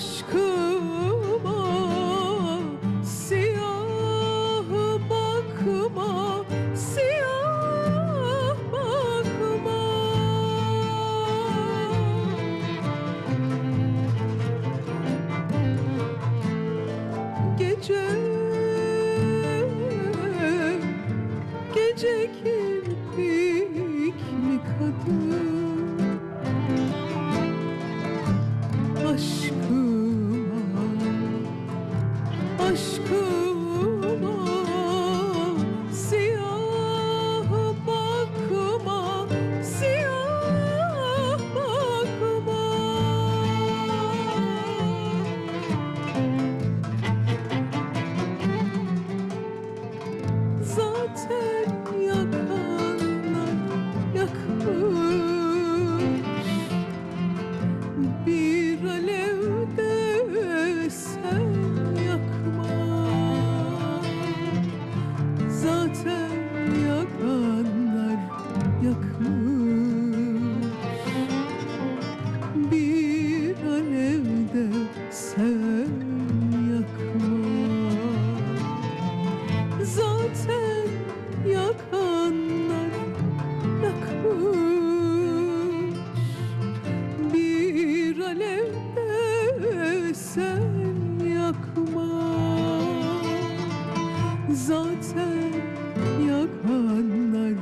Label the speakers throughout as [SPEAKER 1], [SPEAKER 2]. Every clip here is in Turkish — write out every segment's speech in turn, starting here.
[SPEAKER 1] aşkıma siyah bakma siyah bakma. Gece gece ki zaten yakanlar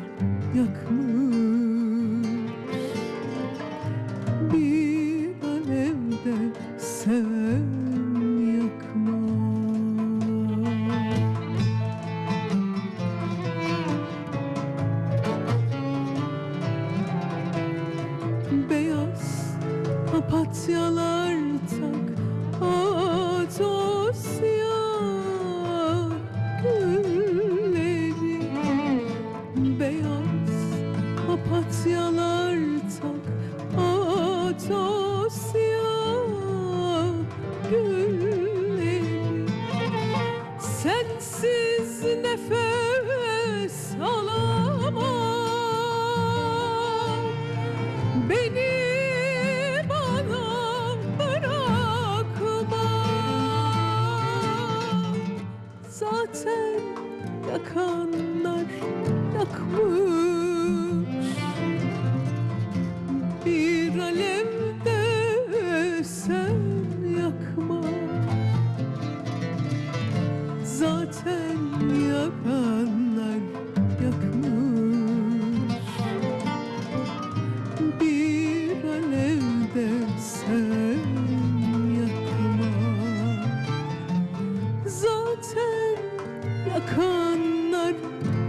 [SPEAKER 1] yakmış. Bir alevde seven Papatyalar tak, o yakanlar yakmış.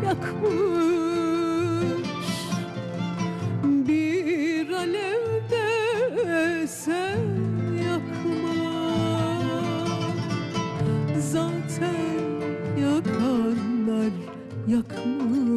[SPEAKER 1] bırakmış. Bir alevde sen yakma. Zaten yakanlar yakmış.